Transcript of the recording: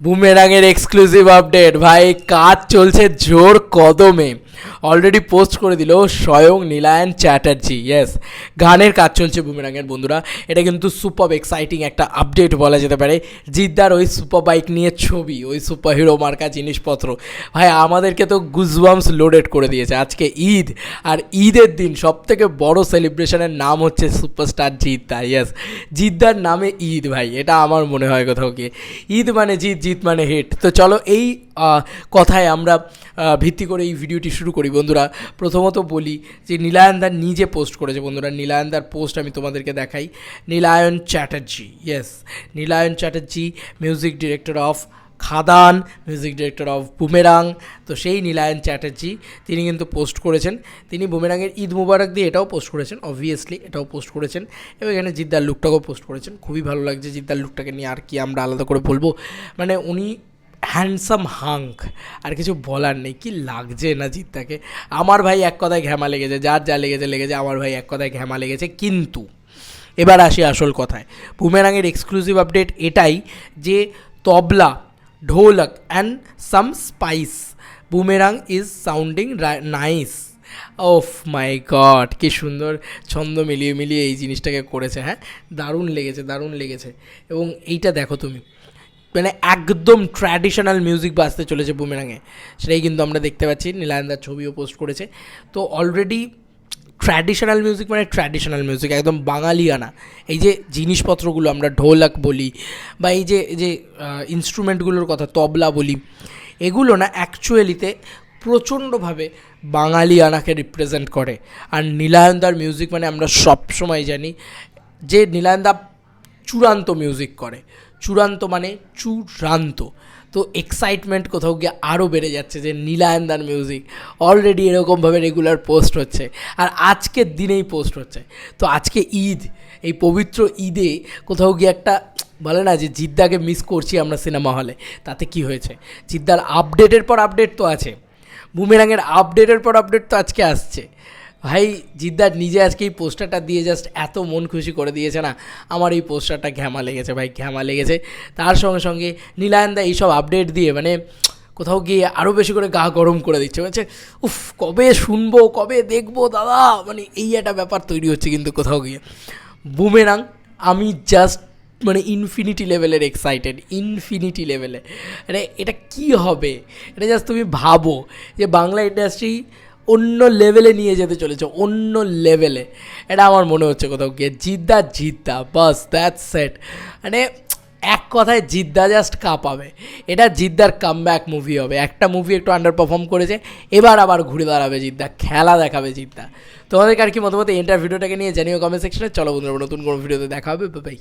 বুমেরাঙের exclusive update ভাই কাজ চলছে জোর কদমে। অলরেডি পোস্ট করে দিল স্বয়ং নীলায়ন চ্যাটার্জি ইয়েস গানের কাজ চলছে বুমেরাঙের বন্ধুরা। এটা কিন্তু সুপার এক্সাইটিং একটা আপডেট বলা যেতে পারে। জিদ্দার ওই সুপার বাইক নিয়ে ছবি, ওই সুপার হিরো মার্কা জিনিসপত্র। ভাই, আমাদেরকে তো গুজবামস লোডেড করে দিয়েছে। আজকে ঈদ, আর ঈদের দিন সব থেকে বড় সেলিব্রেশনের নাম হচ্ছে সুপারস্টার জিদ্দা ইয়েস জিদ্দার নামে ঈদ, ভাই, এটা আমার মনে হয় কোথাও গিয়ে। ঈদ মানে জিত জিত মানে হিট। তো চলো এই কথায় আমরা ভিত্তি করে এই ভিডিওটি শুরু করি। বন্ধুরা, প্রথমত বলি যে নীলায়নদার নিজে পোস্ট করেছে বন্ধুরা। নীলায়নদার পোস্ট আমি তোমাদেরকে দেখাই। Nilayan Chatterjee yes Nilayan Chatterjee music director of Khadaan music director of Boomerang. তো সেই নীলায়ন চ্যাটার্জি, তিনি কিন্তু পোস্ট করেছেন। তিনি বুমেরাংয়ের ঈদ মুবারক দিয়ে এটাও পোস্ট করেছেন অবভিয়াসলি এটাও পোস্ট করেছেন। এবং এখানে জিদ্দার লুকটাকেও পোস্ট করেছেন। খুবই ভালো লাগছে জিদ্দার লুকটাকে নিয়ে। আর কি আমরা আলাদা করে বলব? মানে উনি হ্যান্ডসাম হাঙ্ক আর কিছু বলার নেই, কি লাগছে না জিদ্দাকে আমার ভাই এক কথায় ঘ্যামা লেগেছে, যার যা লেগেছে লেগেছে, আমার ভাই এক কথায় ঘ্যামা লেগেছে। কিন্তু, এবার আসি আসল কথায়। বুমেরাঙের এক্সক্লুসিভ আপডেট এটাই যে tabla, dholak and some spice Boomerang is sounding nice oh my god কি সুন্দর ছন্দ মিলিয়ে মিলিয়ে এই জিনিসটাকে করেছে হ্যাঁ? দারুণ লেগেছে দারুণ লেগেছে। এবং এইটা দেখো তুমি মানে একদম ট্র্যাডিশনাল মিউজিক বাজতে চলেছে বুমেরাঙে। সেটাই কিন্তু আমরা দেখতে পাচ্ছি। নীলায়নদার ছবিও পোস্ট করেছে। তো অলরেডি ট্র্যাডিশনাল মিউজিক মানে ট্র্যাডিশনাল মিউজিক একদম বাঙালিয়ানা। এই যে জিনিসপত্রগুলো আমরা ঢোলক বলি বা এই যে যে ইনস্ট্রুমেন্টগুলোর কথা, তবলা বলি, এগুলো না অ্যাকচুয়ালিতে প্রচণ্ডভাবে বাঙালিয়ানাকে রিপ্রেজেন্ট করে। আর নীলায়নদার মিউজিক মানে আমরা সবসময় জানি যে নীলায়নদা চূড়ান্ত মিউজিক করে। চূড়ান্ত মানে চূড়ান্ত। তো এক্সাইটমেন্ট কোথাও গিয়ে আরও বেড়ে যাচ্ছে যে নীলায়নদার মিউজিক অলরেডি এরকমভাবে রেগুলার পোস্ট হচ্ছে আর আজকের দিনেই পোস্ট হচ্ছে। তো আজকে ঈদ, এই পবিত্র ঈদে কোথাও গিয়ে একটা বলে না যে জিদ্দাকে মিস করছি আমরা সিনেমা হলে তাতে কি হয়েছে? জিদ্দার আপডেটের পর আপডেট তো আছে। বুমেরাঙের আপডেটের পর আপডেট তো আজকে আসছে। ভাই, জিদ্দার নিজে আজকে এই পোস্টারটা দিয়ে জাস্ট এত মন খুশি করে দিয়েছে না। আমার এই পোস্টারটা ঘ্যামা লেগেছে ভাই, ঘ্যামা লেগেছে। তার সঙ্গে সঙ্গে নীলায়নদা এইসব আপডেট দিয়ে মানে কোথাও গিয়ে আরও বেশি করে গা গরম করে দিচ্ছে। বলছে, উফ, কবে শুনব, কবে দেখব দাদা? মানে এই একটা ব্যাপার তৈরি হচ্ছে কিন্তু কোথাও গিয়ে। বুমেরাং, আমি জাস্ট মানে ইনফিনিটি লেভেলের এক্সাইটেড ইনফিনিটি লেভেলে মানে এটা কি হবে? এটা জাস্ট তুমি ভাবো যে বাংলা ইন্ডাস্ট্রি অন্য লেভেলে নিয়ে যেতে চলেছে, অন্য লেভেলে এটা আমার মনে হচ্ছে কোথাও গিয়ে। জিদ্দা জিদ্দা, বাস দ্যাট সেট মানে এক কথায় জিদ্দা জাস্ট কাঁপাবে। এটা জিদ্দার কামব্যাক মুভি হবে। একটা মুভি একটু আন্ডার পারফর্ম করেছে, এবার আবার ঘুরে দাঁড়াবে জিদ্দা, খেলা দেখাবে জিদ্দা। তোমাদেরকে আর কি মতামত এন্টার ভিডিওটাকে নিয়ে জানিও কমেন্ট সেকশনে চলো বন্ধুরা, নতুন কোনো ভিডিওতে দেখা হবে। বাই